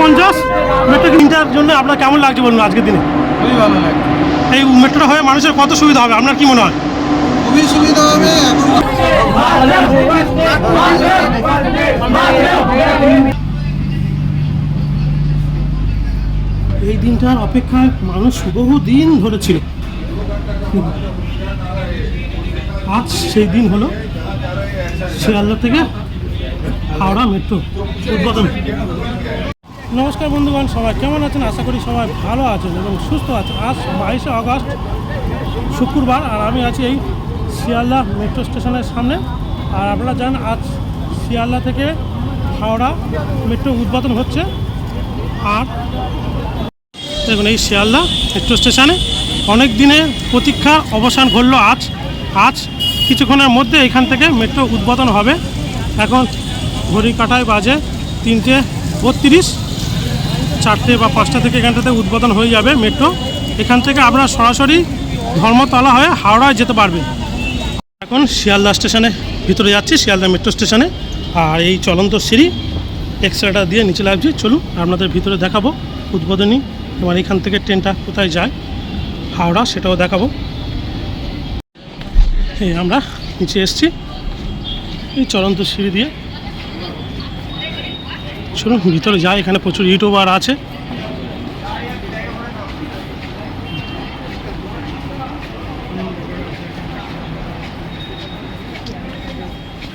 পঞ্চাশ মেট্রো তিনটার জন্য আপনার কেমন লাগছে বলুন আজকের দিনে? খুবই ভালো লাগে এই মেট্রোটা হয়ে মানুষের কত সুবিধা হবে? আপনার কি মনে হয়? খুবই সুবিধা হবে এই দিনটার অপেক্ষায় মানুষ বহু দিন ধরে ছিল। আজ সেই দিন হলো শিয়ালদা থেকে হাওড়া মেট্রো উদ্বোধন। নমস্কার বন্ধুগণ, সবাই কেমন আছেন? আশা করি সবাই ভালো আছেন এবং সুস্থ আছেন। আজ বাইশে আগস্ট, শুক্রবার, আর আমি আছি এই শিয়ালদা মেট্রো স্টেশনের সামনে। আর আপনারা জানেন, আজ শিয়ালদা থেকে হাওড়া মেট্রো উদ্বোধন হচ্ছে। আর দেখুন, এই শিয়ালদা মেট্রো স্টেশনে অনেক দিনের প্রতীক্ষা অবসান ঘটল আজ। আজ কিছুক্ষণের মধ্যে এখান থেকে মেট্রো উদ্বোধন হবে। এখন ঘড়ি কাটায় বাজে তিনটে বত্রিশ। চারটে বা পাঁচটা থেকে এখানটাতে উদ্বোধন হয়ে যাবে মেট্রো। এখান থেকে আপনারা সরাসরি ধর্মতলা হয়ে হাওড়ায় যেতে পারবেন। এখন শিয়ালদা স্টেশনে ভিতরে যাচ্ছি, শিয়ালদা মেট্রো স্টেশনে। আর এই চলন্ত সিঁড়ি এক্সট্রাটা দিয়ে নিচে লাগছি চলুন, আপনাদের ভিতরে দেখাবো উদ্বোধনী। এবার এখান থেকে ট্রেনটা কোথায় যায়, হাওড়া সেটাও দেখাবো। এই আমরা নিচে এসছি। এই চলন্ত সিঁড়ি দিয়ে চলুন ভিতরে যাই, এখানে প্রচুর ইউটিউবার আছে।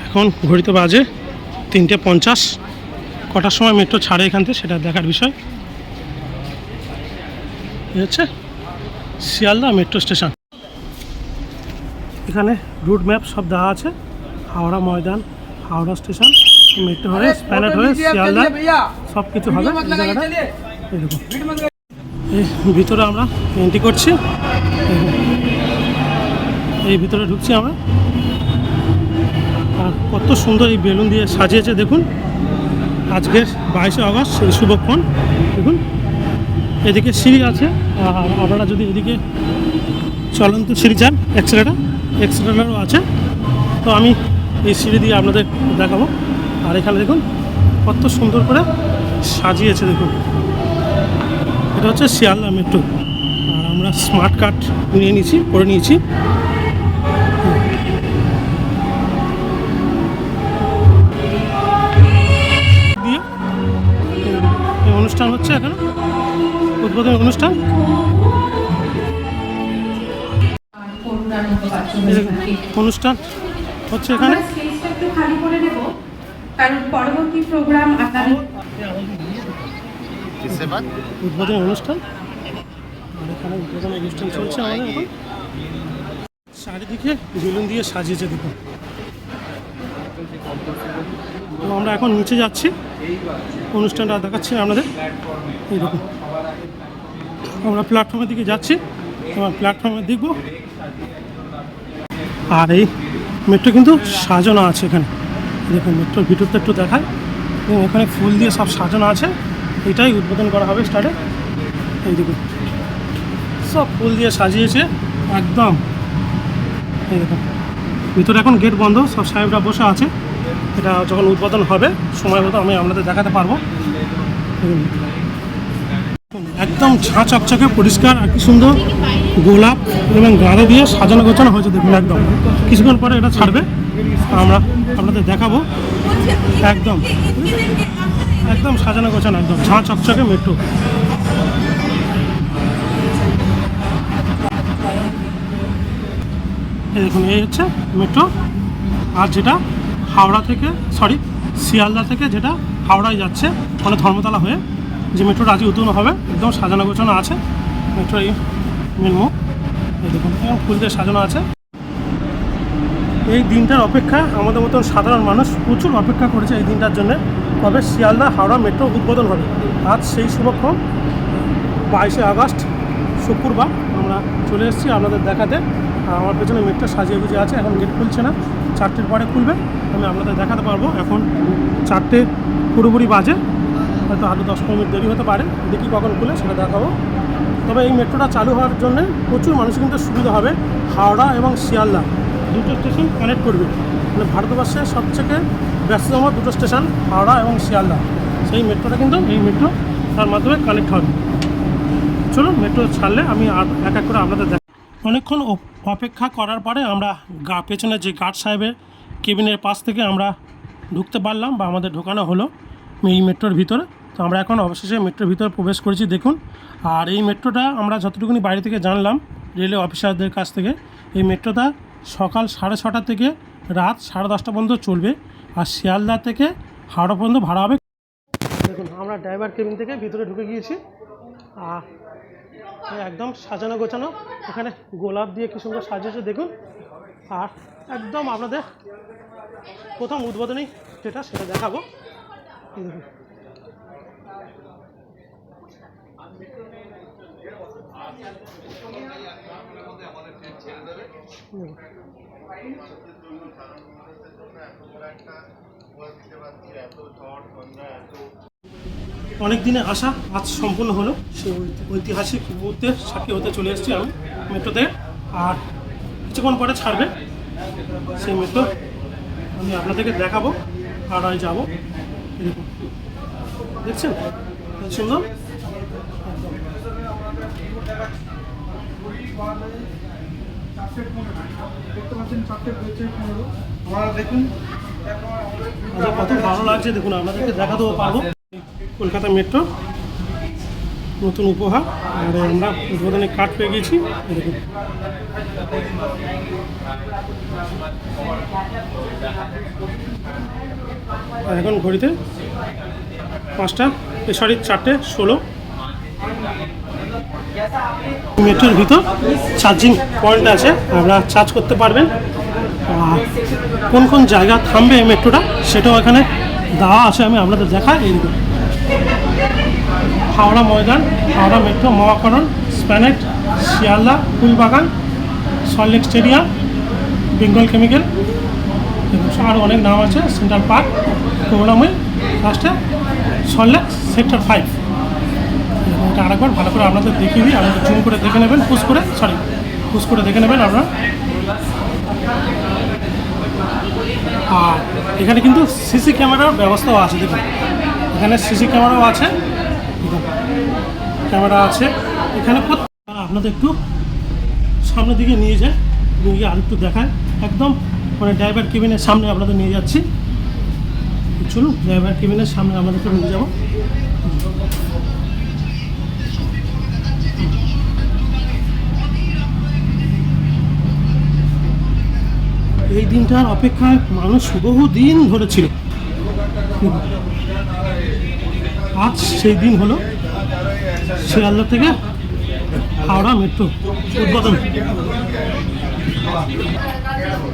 এখন ঘড়িতে বাজে তিনটে পঞ্চাশ। কটার সময় মেট্রো ছাড়ে এখান থেকে, সেটা দেখার বিষয়। হচ্ছে শিয়ালদা মেট্রো স্টেশন এখানে রুট ম্যাপ সব দেওয়া আছে, হাওড়া ময়দান। হাওড়া স্টেশন মেট্রো হয়ে স্প্যানেট হয়ে শিয়ালদা সব কিছু হবে জায়গাটা। এই ভিতরে আমরা এন্ট্রি করছি। এই ভিতরে ঢুকছি আমরা। আর কত সুন্দর এই বেলুন দিয়ে সাজিয়েছে দেখুন। আজকের বাইশে আগস্ট সেই শুভক্ষণ দেখুন। এদিকে সিঁড়ি আছে আর আপনারা যদি এদিকে চলন্ত সিঁড়ি চান এক্সরেটা এক্সরেটারও আছে। তো আমি এই সিঁড়ি দিয়ে আপনাদের দেখাবো। আর এখানে দেখুন কত সুন্দর করে সাজিয়েছে দেখুন। এটা হচ্ছে শিয়ালদা মেট্রো। আর আমরা স্মার্ট কার্ড নিয়ে নিয়েছি করে নিয়েছি। দিয়ে এই অনুষ্ঠান হচ্ছে এখানে। উদ্বোধনী অনুষ্ঠান। অনুষ্ঠান। হচ্ছে এখানে? আমরা একটু খালি করে নেব। কারণ পরবর্তী প্রোগ্রাম আপনাদের উদ্বোধনী অনুষ্ঠান। এখানে উদ্বোধনী অনুষ্ঠান চলছে আমাদের এখন। চারিদিকে বেলুন দিয়ে সাজিয়েছে দেখুন আমরা এখন নিচে যাচ্ছি। অনুষ্ঠানটা দেখাচ্ছি আপনাদের। এই দেখুন আমরা প্ল্যাটফর্মের দিকে যাচ্ছি। এবার প্ল্যাটফর্মে দেখব। আর এই মেট্রো কিন্তু সাজানো আছে এখানে। দেখুন মেট্রোর ভিতরটা একটু দেখায় এবং এখানে ফুল দিয়ে সব সাজানো আছে। এটাই উদ্বোধন করা হবে স্টার্টে এই দেখুন, সব ফুল দিয়ে সাজিয়েছে একদম। এই দেখুন, ভিতরে এখন গেট বন্ধ, সব সাহেবরা বসে আছে। এটা যখন উদ্বোধন হবে, সময় মতো আমি আপনাদের দেখাতে পারব। একদম ঝাঁ চকচকে, পরিষ্কার আর কি সুন্দর গোলাপ এবং গাঁদা দিয়ে সাজানো গোছানো হয়েছে, দেখুন একদম। কিছুক্ষণ পরে এটা ছাড়বে আমরা আপনাদের দেখাবো। একদম একদম সাজানো গোছানো, একদম ঝাঁ চকচকে মেট্রো। দেখুন, এই হচ্ছে মেট্রো। আর যেটা হাওড়া থেকে, সরি, শিয়ালদা থেকে যেটা হাওড়ায় যাচ্ছে মানে ধর্মতলা হয়ে। যে মেট্রোটা আজকে উদ্বোধন হবে, একদম সাজানো গোছানো আছে মেট্রো এই মেন মুখ এই দেখুন ফুল দিয়ে সাজানো আছে। এই দিনটার অপেক্ষা আমাদের মতন সাধারণ মানুষ প্রচুর অপেক্ষা করেছে এই দিনটার জন্য। কবে শিয়ালদা হাওড়া মেট্রো উদ্বোধন হবে? আজ সেই শুভক্ষণ, বাইশে আগস্ট, শুক্রবার আমরা চলে এসেছি আপনাদের দেখাতে। আমার পেছনে মেট্রো সাজিয়ে গুজিয়ে আছে, এখন গেট খুলছে না, চারটের পরে খুলবে, আমি আপনাদের দেখাতে পারব। এখন চারটে পুরোপুরি বাজে হয়তো আরও দশ পনেরো মিনিট দেরি হতে পারে। দেখি কখন খুলে, সেটা দেখাবো। তবে এই মেট্রোটা চালু হওয়ার জন্য প্রচুর মানুষের কিন্তু সুবিধা হবে। হাওড়া এবং শিয়ালদা দুটো স্টেশন কানেক্ট করবে। মানে ভারতবর্ষের সবথেকে ব্যস্ততম দুটো স্টেশন হাওড়া এবং শিয়ালদা। সেই মেট্রোটা কিন্তু এই মেট্রো তার মাধ্যমে কানেক্ট হবে। চলুন মেট্রো ছাড়লে আমি এক এক করে আপনাদের দেখ অনেকক্ষণ অপেক্ষা করার পরে আমরা গা পেছনে যে গার্ড সাহেবের কেবিনের পাশ থেকে আমরা ঢুকতে পারলাম বা আমাদের ঢোকানো হলো। এই মেট্রোর ভিতরে। তো আমরা এখন অবশেষে মেট্রোর ভিতরে প্রবেশ করেছি, দেখুন। আর এই মেট্রোটা আমরা যতটুকুনি বাইরে থেকে জানলাম রেলওয়ে অফিসারদের কাছ থেকে, এই মেট্রোটা সকাল সাড়ে ছটা থেকে রাত সাড়ে দশটা পর্যন্ত চলবে আর শিয়ালদা থেকে হাওড়া পর্যন্ত ভাড়া হবে। দেখুন, আমরা ড্রাইভার কেবিন থেকে ভিতরে ঢুকে গিয়েছি। আর একদম সাজানো গোছানো, এখানে গোলাপ দিয়ে কি সুন্দর সাজিয়েছে, দেখুন। আর একদম আপনাদের প্রথম উদ্বোধনী যেটা সেটা দেখাবো। অনেক দিনে আসা আজ সম্পূর্ণ হলো। ঐতি- ঐতিহাসিক মুহূর্তের সাক্ষী হতে চলে এসেছি আমি মেট্রোতে। আর কিছুক্ষণ পরে ছাড়বে সেই মেট্রো। আমি আপনাদেরকে দেখাবো, আর আমি যাব। দেখছেন? সুন্দর? আচ্ছা, ভালো লাগছে দেখুন আপনাদেরকে কলকাতা মেট্রো নতুন উপহার আমরা উদ্বোধনের কার্ড পেয়ে গেছি আর এখন ঘড়িতে পাঁচটা সরি চারটে, ষোলো। মেট্রোর ভিতর চার্জিং পয়েন্ট আছে, আপনারা চার্জ করতে পারবেন। কোন কোন জায়গা থামবে এই মেট্রোটা, সেটাও এখানে দেওয়া আছে, আমি আপনাদের দেখা এই দেখুন। Howrah Maidan, Howrah metro, Mahakaran, Esplanade, Sealdah, Phoolbagan Salt Lake stadium, Bengal chemical আরও অনেক নাম আছে সেন্ট্রাল পার্ক, করুণাময় লাস্টে সল্টলেক সেক্টর ফাইভ এটা আরেকবার ভালো করে আপনাদের দেখিয়ে দিই আপনাদের জুম করে দেখে নেবেন পুশ করে সরি পুশ করে দেখে নেবেন আপনারা। আর এখানে কিন্তু সিসি ক্যামেরার ব্যবস্থাও আছে, দেখুন। এখানে সিসি ক্যামেরাও আছে ক্যামেরা আছে। এখানে আপনাদের একটু সামনের দিকে নিয়ে যায়, নিয়ে গিয়ে আরেকটু দেখায়। একদম মানে ড্রাইভার কেবিনের সামনে আপনাদের নিয়ে যাচ্ছি। চলুন ড্রাইভার কেবিনের সামনে আমাদেরকে নিয়ে যাব। এই দিনটার অপেক্ষায় মানুষ বহু দিন ধরে ছিল। আজ সেই দিন হলো শিয়ালদা থেকে হাওড়া মেট্রো উদ্বোধন।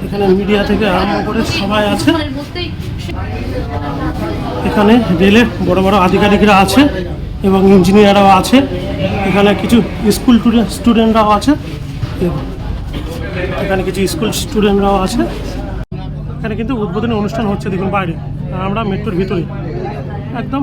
এখানে মিডিয়া থেকে আরম্ভ করে সবাই আছে। এখানে রেলের বড় বড় আধিকারিকরা আছে এবং ইঞ্জিনিয়াররাও আছে। এখানে কিছু স্কুল স্টুডেন্টরাও আছে। এখানে কিছু স্কুল স্টুডেন্টরাও আছে। এখানে কিন্তু উদ্বোধনী অনুষ্ঠান হচ্ছে, দেখুন বাইরে। আমরা মেট্রোর ভিতরে একদম।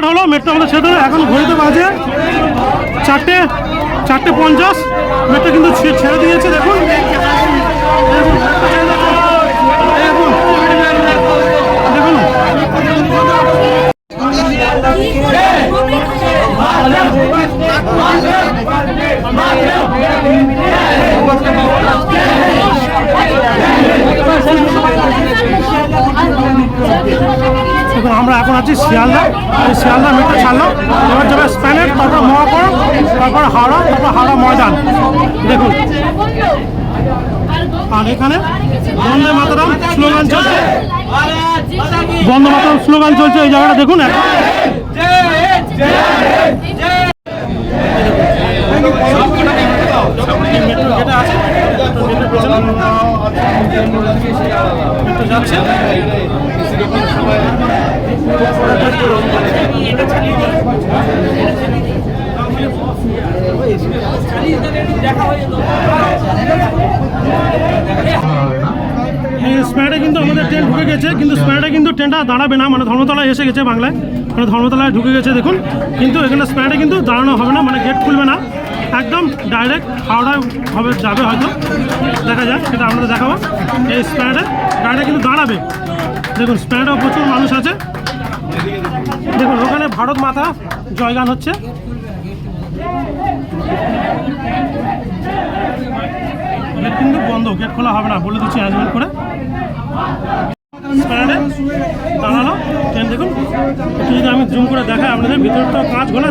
স্টার্ট হলো মেট্রো আমাদের ছেড়ে দিল এখন ঘড়িতে বাজে চারটে চারটে পঞ্চাশ। মেট্রো কিন্তু ছেড়ে দিয়েছে দেখুন। দেখুন, মেট্রো ছেড়ে দিল। দেখুন আমরা এখন আছি শিয়ালদা। এই শিয়ালদা মেট্রো ছাড়লাম এবার যাবে স্প্যানের তারপর মহাপুর তারপর হাওড়া তারপর হাওড়া ময়দান। দেখুন। আর এখানে বন্দে মাতারাম স্লোগান চলছে। বন্দে মাতারাম স্লোগান চলছে এই জায়গাটা। দেখুন মেট্রো যেটা আছে মেট্রো যাচ্ছে এই স্প্যাডে কিন্তু আমাদের ট্রেন ঢুকে গেছে, কিন্তু স্প্যাডে কিন্তু ট্রেনটা দাঁড়াবে না মানে ধর্মতলায় এসে গেছে বাংলায়। মানে ধর্মতলায় ঢুকে গেছে, দেখুন। কিন্তু এখানে স্প্যাডে কিন্তু দাঁড়ানো হবে না মানে গেট খুলবে না। একদম ডাইরেক্ট হাওড়ায় হবে, যাবে হয়তো। দেখা যাক, সেটা আপনাদের দেখাবো। এই স্প্যাডে গাড়িটা কিন্তু দাঁড়াবে। দেখুন স্প্যাডেও প্রচুর মানুষ আছে। দেখুন, ওখানে ভারত মাতা জয়গান হচ্ছে। গেট কিন্তু বন্ধ গেট খোলা হবে না, বলে দিচ্ছি অ্যারেঞ্জমেন্ট করে। যদি আমি করে দেখাই আপনাদের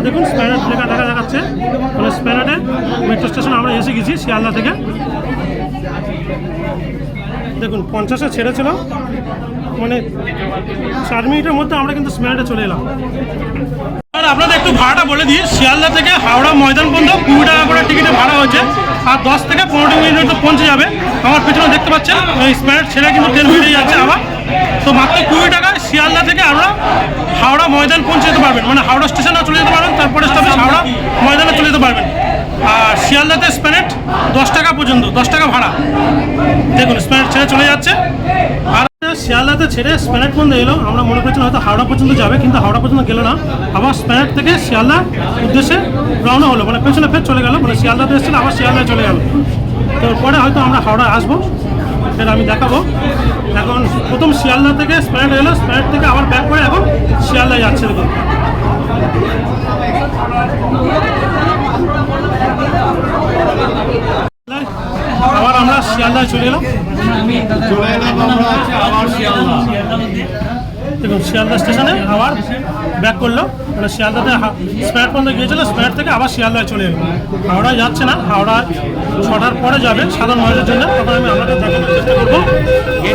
দেখুন লেখা দেখা দেখাচ্ছে। স্টেশন আমরা এসে গেছি শিয়ালদা থেকে। দেখুন, পঞ্চাশে মানে মিনিটের মধ্যে আমরা কিন্তু চলে এলাম। একটু ভাড়াটা বলে দিই। শিয়ালদা থেকে হাওড়া ময়দান পর্যন্ত কুড়ি টাকা করে টিকিটে ভাড়া হয়েছে। আর দশ থেকে পনেরো মিনিট তো পৌঁছে যাবে। আমার পেছনে দেখতে পাচ্ছেন ওই স্প্যানেট ছেড়ে কিন্তু ট্রেন বেরিয়ে যাচ্ছে আবার। তো মাত্র কুড়ি টাকায় শিয়ালদা থেকে আমরা হাওড়া ময়দান পৌঁছে যেতে পারবেন। মানে হাওড়া স্টেশনে চলে যেতে পারবেন, তারপরে স্টপেজ হাওড়া ময়দানে চলে যেতে পারবেন। আর শিয়ালদাতে স্প্যানেট দশ টাকা পর্যন্ত, দশ টাকা ভাড়া। দেখুন স্প্যানেট ছেড়ে চলে যাচ্ছে। আর শিয়ালদাতে ছেড়ে স্প্যানেট পর্যন্ত এলো। আমরা মনে করছিলাম হয়তো হাওড়া পর্যন্ত যাবে, কিন্তু হাওড়া পর্যন্ত গেল না। আবার স্প্যানেট থেকে শিয়ালদা উদ্দেশ্যে রওনা হলো মানে পেছনে ফের চলে গেল মানে শিয়ালদাতে এসেছিল, আবার শিয়ালদায় চলে গেল। তো পরে হয়তো আমরা হাওড়ায় আসব, ফের আমি দেখাবো। এখন প্রথম শিয়ালদা থেকে স্প্যানেট এলো স্প্যানেট থেকে আবার ব্যাক করে এখন শিয়ালদায় যাচ্ছে দেখুন। আবার আমরা শিয়ালদায় চলে এলাম দেখুন শিয়ালদা স্টেশনে আবার ব্যাক করল। মানে শিয়ালদাতে স্প্যাট পর্যন্ত গিয়েছিল স্প্যাট থেকে আবার শিয়ালদায় চলে এলো। হাওড়ায় যাচ্ছে না হাওড়া ছটার পরে যাবে সাধারণ মানুষের জন্য। তখন আমি আপনাদের দেখানোর চেষ্টা করব।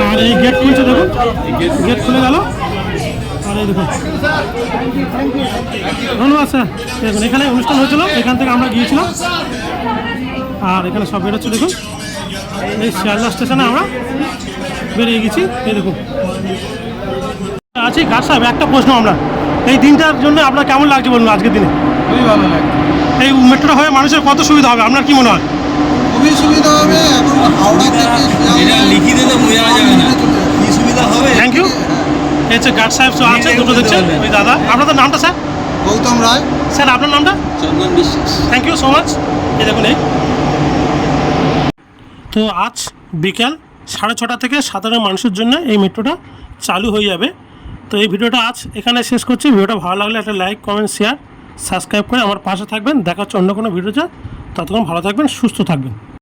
আর এই গেট খুলছে দেখুন। গেট খুলে গেল। আর এই দেখুন। ধন্যবাদ স্যার। দেখুন এখানে অনুষ্ঠান হয়েছিল এখান থেকে আমরা গিয়েছিলাম। আর এখানে সব বেরোচ্ছে দেখুন। এই শিয়ালদা স্টেশনে আমরা বেরিয়ে গেছি এই দেখুন। আছি ঘাট সাহেব একটা প্রশ্ন আমরা। এই দিনটার জন্য আপনার কেমন লাগছে বলুন আজকের দিনে? খুবই ভালো লাগে এই মেট্রোটা হয়ে মানুষের কত সুবিধা হবে? আপনার কি মনে হয়? খুবই সুবিধা হবে এখন হাওড়া থেকে এটা লিখে দিলে বোঝা যাবে না। কি সুবিধা হবে? থ্যাংক ইউ এই হচ্ছে গার্ড সাহেব তো আছে দুটো দেখছেন ওই দাদা আপনাদের নামটা স্যার? গৌতম রায়। স্যার আপনার নামটা? চন্দন বিশ্বাস। থ্যাংক ইউ সো মাচ এই দেখুন এই। তো আজ বিকাল সাড়ে ছটা থেকে সাধারণ মানুষের জন্য এই মেট্রোটা চালু হয়ে যাবে। তো এই ভিডিওটা আজ এখানে শেষ করছি। ভিডিওটা ভালো লাগলে একটা লাইক, কমেন্ট শেয়ার সাবস্ক্রাইব করে আমার পাশে থাকবেন। দেখা হচ্ছে অন্য কোনো ভিডিওতে। ততক্ষণ ভালো থাকবেন, সুস্থ থাকবেন।